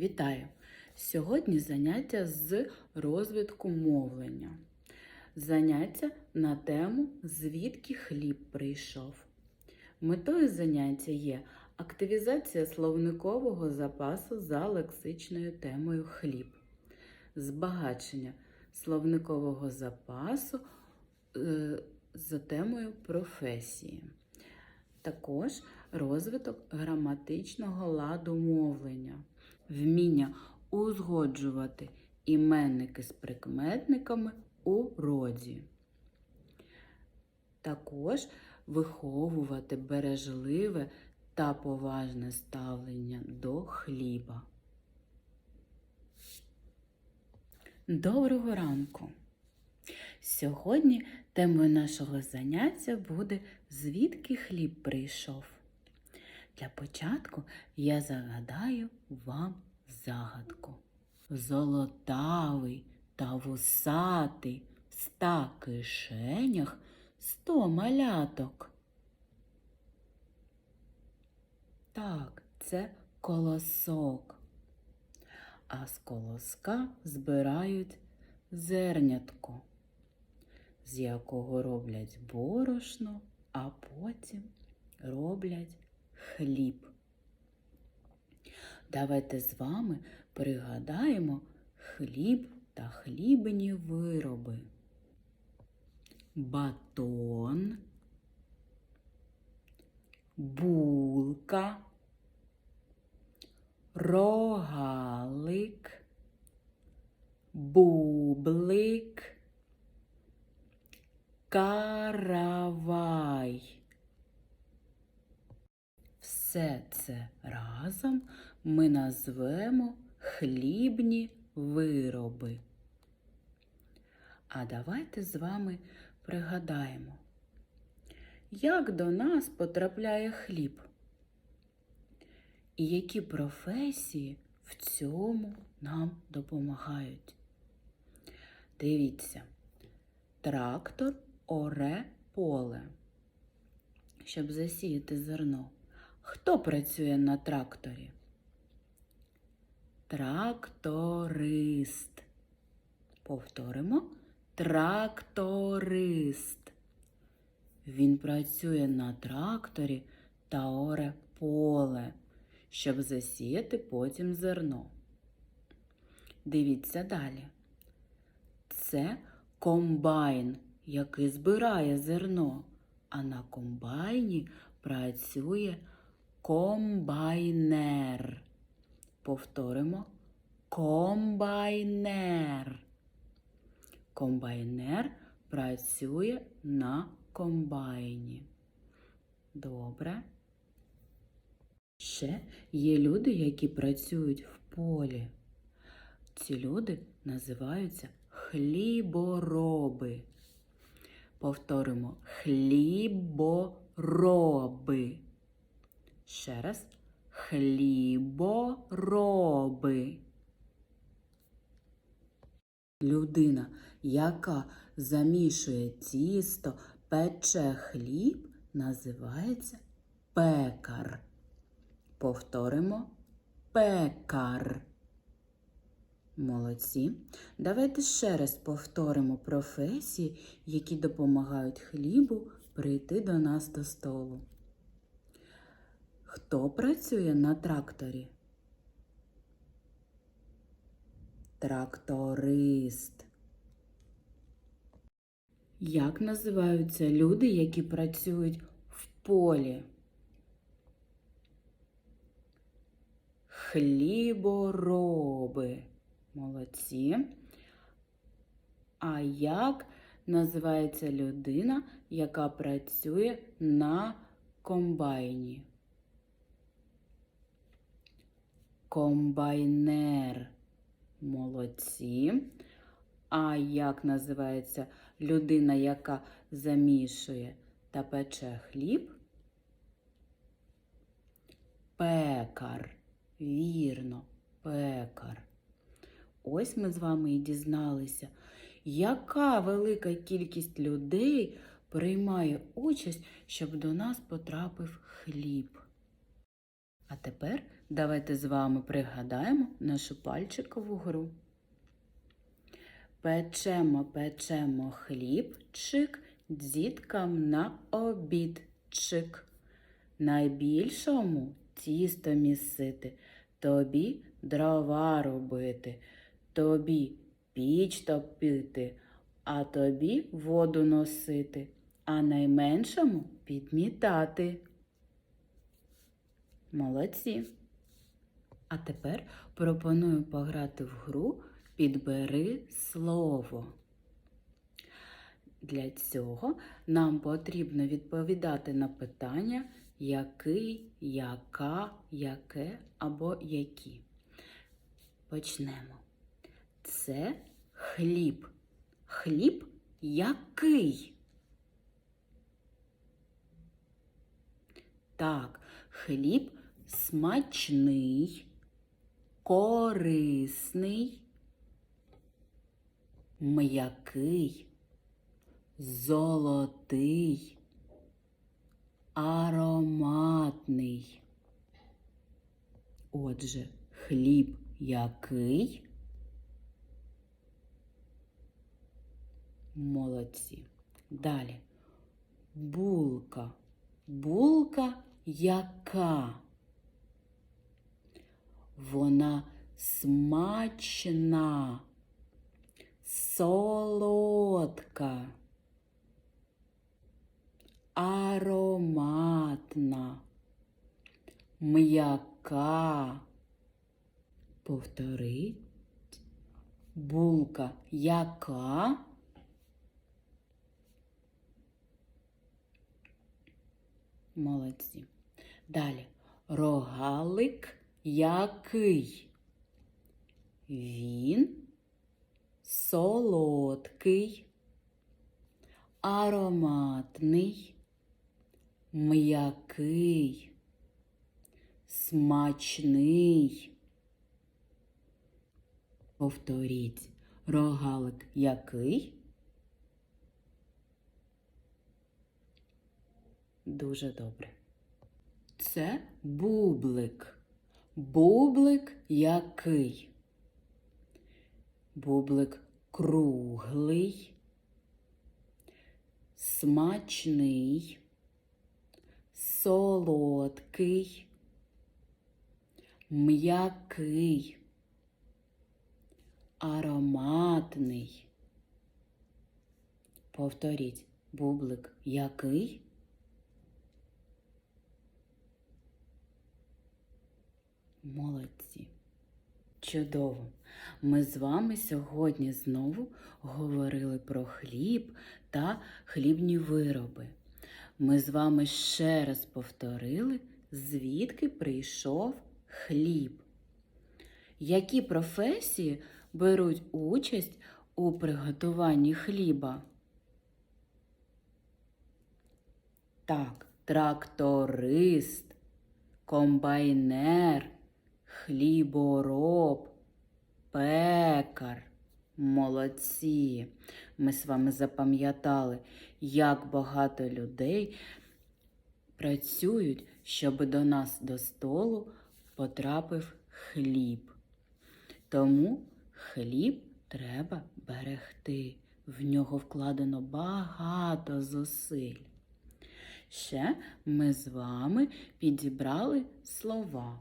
Вітаю! Сьогодні заняття з розвитку мовлення. Заняття на тему Звідки хліб прийшов. Метою заняття є активізація словникового запасу за лексичною темою хліб, збагачення словникового запасу е, за темою професії. Також розвиток граматичного ладу мовлення, вміння узгоджувати іменники з прикметниками у роді. Також виховувати бережливе та поважне ставлення до хліба. Доброго ранку! Сьогодні темою нашого заняття буде звідки хліб прийшов. Для початку я загадаю вам загадку. Золотавий та вусатий в ста кишенях сто маляток. Так, це колосок. А з колоска збирають зернятко, з якого роблять борошно, а потім роблять хліб. Давайте з вами пригадаємо хліб та хлібні вироби. Батон, булка, рогалик, бублик, каравай. Все це разом ми назвемо хлібні вироби. А давайте з вами пригадаємо, як до нас потрапляє хліб і які професії в цьому нам допомагають. Дивіться, трактор оре поле, щоб засіяти зерно. Хто працює на тракторі? Тракторист. Повторимо. Тракторист. Він працює на тракторі та оре поле, щоб засіяти потім зерно. Дивіться далі. Це комбайн, який збирає зерно, а на комбайні працює комбайнер. Повторимо комбайнер. Комбайнер працює на комбайні. Добре. Ще є люди, які працюють в полі. Ці люди називаються хлібороби. Повторимо хлібороби. Ще раз хлібороби. Людина, яка замішує тісто, пече хліб, називається пекар. Повторимо пекар. Молодці. Давайте ще раз повторимо професії, які допомагають хлібу прийти до нас до столу. Хто працює на тракторі? Тракторист. Як називаються люди, які працюють в полі? Хлібороби. Молодці. А як називається людина, яка працює на комбайні? Комбайнер. Молодці. А як називається людина, яка замішує та пече хліб? Пекар. Вірно, пекар. Ось ми з вами і дізналися, яка велика кількість людей приймає участь, щоб до нас потрапив хліб. А тепер Давайте з вами пригадаємо нашу пальчикову гру. Печемо, печемо хлібчик діткам на обідчик. Найбільшому тісто місити, тобі дрова робити, тобі піч топити, а тобі воду носити, а найменшому підмітати. Молодці. А тепер пропоную пограти в гру Підбери слово. Для цього нам потрібно відповідати на питання який, яка, яке або які. Почнемо. Це хліб. Хліб який? Так, хліб смачний, корисний, м'який, золотий, ароматний. Отже, хліб який? Молодці. Далі. Булка. Булка яка? Вона смачна, солодка, ароматна, м'яка. Повторіть. Булка яка? Молодці. Далі. Рогалик який? Він солодкий, ароматний, м'який, смачний. Повторіть, рогалик який? Дуже добре. Це бублик. Бублик який? Бублик круглий, смачний, солодкий, м'який, ароматний. Повторіть, бублик який? Молодці. Чудово! Ми з вами сьогодні знову говорили про хліб та хлібні вироби. Ми з вами ще раз повторили, звідки прийшов хліб. Які професії беруть участь у приготуванні хліба? Так, тракторист, комбайнер хлібороб, пекар. Молодці. Ми з вами запам'ятали, як багато людей працюють, щоб до нас до столу потрапив хліб. Тому хліб треба берегти. В нього вкладено багато зусиль. Ще ми з вами підібрали слова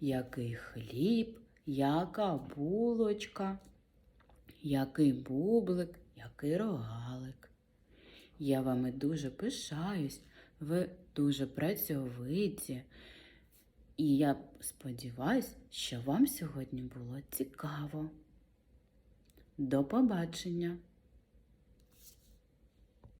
який хліб, яка булочка, який бублик, який рогалик. Я вами дуже пишаюсь, ви дуже працьовиті. І я сподіваюся, що вам сьогодні було цікаво. До побачення!